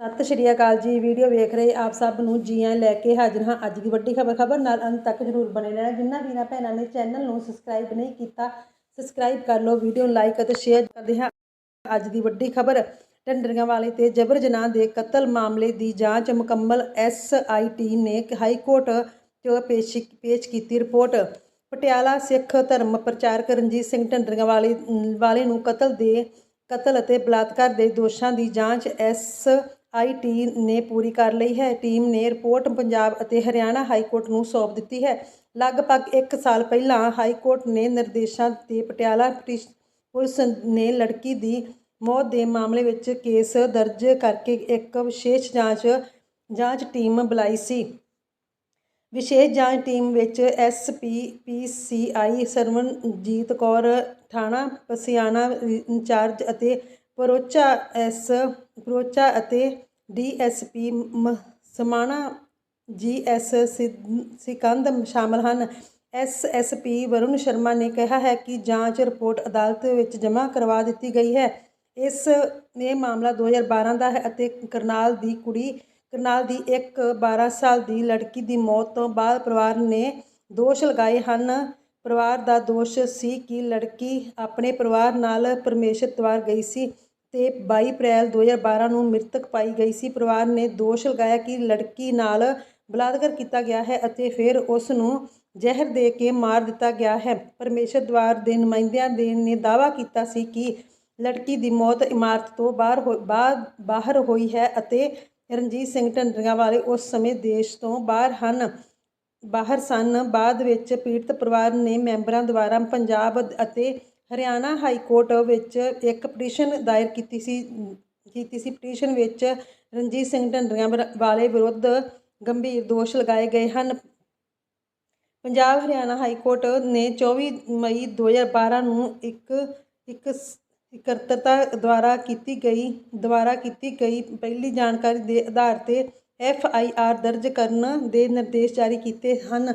ਸਤਿ ਸ਼੍ਰੀ ਅਕਾਲ ਜੀ। ਵੀਡੀਓ ਵੇਖ ਰਹੇ ਆਪ ਸਭ ਨੂੰ ਜੀ ਆਇਆਂ ਲੈ ਕੇ ਹਾਜ਼ਰ ਹਾਂ ਅੱਜ ਦੀ ਵੱਡੀ ਖਬਰ। ਖਬਰ ਨਾਲ ਅੰਤ ਤੱਕ ਜਰੂਰ ਬਣੇ ਰਹਿਣਾ। ਜਿਨ੍ਹਾਂ ਵੀਰਾਂ ਭੈਣਾਂ ਨੇ ਚੈਨਲ ਨੂੰ ਸਬਸਕ੍ਰਾਈਬ ਨਹੀਂ ਕੀਤਾ, ਸਬਸਕ੍ਰਾਈਬ ਕਰ ਲਓ, ਵੀਡੀਓ ਨੂੰ ਲਾਈਕ ਅਤੇ ਸ਼ੇਅਰ ਕਰਦੇ ਹਾਂ। ਅੱਜ ਦੀ ਵੱਡੀ ਖਬਰ, ਢੰਡਰੀਆਂ ਵਾਲੇ ਤੇ ਜਬਰ ਜਨਾਹ ਦੇ ਕਤਲ ਮਾਮਲੇ ਦੀ ਜਾਂਚ ਮੁਕੰਮਲ ਐਸਆਈਟੀ ਨੇ ਹਾਈ ਕੋਰਟ 'ਚ ਪੇਸ਼ ਪੇਸ਼ ਕੀਤੀ ਰਿਪੋਰਟ। ਪਟਿਆਲਾ ਸਿੱਖ ਧਰਮ ਪ੍ਰਚਾਰਕ ਰਣਜੀਤ ਸਿੰਘ ਢੰਡਰੀਆਂ ਵਾਲੇ ਵਾਲੇ ਨੂੰ ਕਤਲ ਦੇ, ਕਤਲ ਅਤੇ ਬਲਾਤਕਾਰ ਦੇ ਦੋਸ਼ਾਂ ਦੀ ਜਾਂਚ ਐਸ ਐਸਆਈਟੀ ਨੇ ਪੂਰੀ ਕਰ ਲਈ ਹੈ। ਟੀਮ ਨੇ ਰਿਪੋਰਟ ਪੰਜਾਬ ਅਤੇ ਹਰਿਆਣਾ ਹਾਈ ਕੋਰਟ ਨੂੰ ਸੌਂਪ ਦਿੱਤੀ ਹੈ। ਲਗਭਗ 1 ਸਾਲ ਪਹਿਲਾਂ ਹਾਈ ਕੋਰਟ ਨੇ ਨਿਰਦੇਸ਼ਾਂ ਤੇ ਪਟਿਆਲਾ ਪਟਿਸ਼- ਪੁਲਿਸ ਨੇ ਲੜਕੀ ਦੀ ਮੌਤ ਦੇ ਮਾਮਲੇ ਵਿੱਚ ਕੇਸ ਦਰਜ ਕਰਕੇ ਇੱਕ ਵਿਸ਼ੇਸ਼ ਜਾਂਚ ਜਾਂਚ ਟੀਮ ਬੁਲਾਈ ਸੀ। ਵਿਸ਼ੇਸ਼ ਜਾਂਚ ਟੀਮ ਵਿੱਚ ਐਸਪੀ ਪੀਸੀਆਈ ਸਰਵਨਜੀਤ ਕੌਰ, ਥਾਣਾ ਪਸਿਆਣਾ, ਇੰਚਾਰਜ ਅਤੇ ਪਰੋਚਾ ਐਸ, ਪਰੋਚਾ ਅਤੇ ਡੀਐਸਪੀ ਸਮਾਣਾ ਜੀਐਸ ਸਿਕੰਦ ਸ਼ਾਮਲ ਹਨ। ਐਸਐਸਪੀ ਵਰੁਣ ਸ਼ਰਮਾ ਨੇ ਕਿਹਾ ਹੈ ਕਿ ਜਾਂਚ ਰਿਪੋਰਟ ਅਦਾਲਤ ਵਿੱਚ ਜਮ੍ਹਾਂ ਕਰਵਾ ਦਿੱਤੀ ਗਈ ਹੈ। ਇਸ ਇਹ ਮਾਮਲਾ 2012 ਦਾ ਹੈ ਅਤੇ ਕਰਨਾਲ ਦੀ ਕੁੜੀ ਕਰਨਾਲ ਦੀ ਇੱਕ 12 ਸਾਲ ਦੀ ਲੜਕੀ ਦੀ ਮੌਤ ਤੋਂ ਬਾਅਦ ਪਰਿਵਾਰ ਨੇ ਦੋਸ਼ ਲਗਾਏ ਹਨ। ਪਰਿਵਾਰ ਦਾ ਦੋਸ਼ ਸੀ ਕਿ ਲੜਕੀ ਆਪਣੇ ਪਰਿਵਾਰ ਨਾਲ ਪਰਮੇਸ਼ਰ ਦਵਾਰ ਗਈ ਸੀ। ਤੇ 22 ਅਪ੍ਰੈਲ 2012 ਨੂੰ ਮ੍ਰਿਤਕ ਪਾਈ ਗਈ ਸੀ। ਪਰਿਵਾਰ ਨੇ ਦੋਸ਼ ਲਗਾਇਆ ਕਿ ਲੜਕੀ ਨਾਲ ਬਲਾਤਕਾਰ ਕੀਤਾ ਗਿਆ ਹੈ ਅਤੇ ਫਿਰ ਉਸ ਨੂੰ ਜ਼ਹਿਰ ਦੇ ਕੇ ਮਾਰ ਦਿੱਤਾ ਗਿਆ ਹੈ। ਪਰਮੇਸ਼ਰ ਦਵਾਰ ਦੇ ਨੁਮਾਇੰਦਿਆਂ ਦੇ ਨੇ ਦਾਅਵਾ ਕੀਤਾ ਸੀ ਕਿ ਲੜਕੀ ਦੀ ਮੌਤ ਇਮਾਰਤ ਤੋਂ ਬਾਹਰ ਹੋ- ਬਾਅਦ ਬਾਹਰ ਹੋਈ ਹੈ ਅਤੇ ਰਣਜੀਤ ਸਿੰਘ ਢੰਡਰੀਆਂ ਵਾਲੇ ਉਸ ਸਮੇਂ ਦੇਸ਼ ਤੋਂ ਬਾਹਰ ਹਨ। ਬਾਹਰ ਸਨ। ਬਾਅਦ ਵਿੱਚ ਪੀੜਤ ਪਰਿਵਾਰ ਨੇ ਮੈਂਬਰਾਂ ਦੁਆਰਾ ਪੰਜਾਬ ਅਤੇ ਹਰਿਆਣਾ ਹਾਈ ਕੋਰਟ ਵਿੱਚ ਇੱਕ ਪਟੀਸ਼ਨ ਦਾਇਰ ਕੀਤੀ ਸੀ ਕੀਤੀ ਸੀ। ਪਟੀਸ਼ਨ ਵਿੱਚ ਰਣਜੀਤ ਸਿੰਘ ਢੰਡਰੀਆਂ ਵਰ- ਵਾਲੇ ਵਿਰੁੱਧ ਗੰਭੀਰ ਦੋਸ਼ ਲਗਾਏ ਗਏ ਹਨ। ਪੰਜਾਬ ਹਰਿਆਣਾ ਹਾਈ ਕੋਰਟ ਨੇ 24 ਮਈ 2012 ਨੂੰ ਇੱਕ ਇੱਕ ਇਕੱਤਰਤਾ ਦੁਆਰਾ ਕੀਤੀ ਗਈ, ਦੁਆਰਾ ਕੀਤੀ ਗਈ ਪਹਿਲੀ ਜਾਣਕਾਰੀ ਦੇ ਆਧਾਰ ਤੇ ਐਫ ਆਈ ਆਰ ਦਰਜ ਕਰਨ ਦੇ ਨਿਰਦੇਸ਼ ਜਾਰੀ ਕੀਤੇ ਹਨ।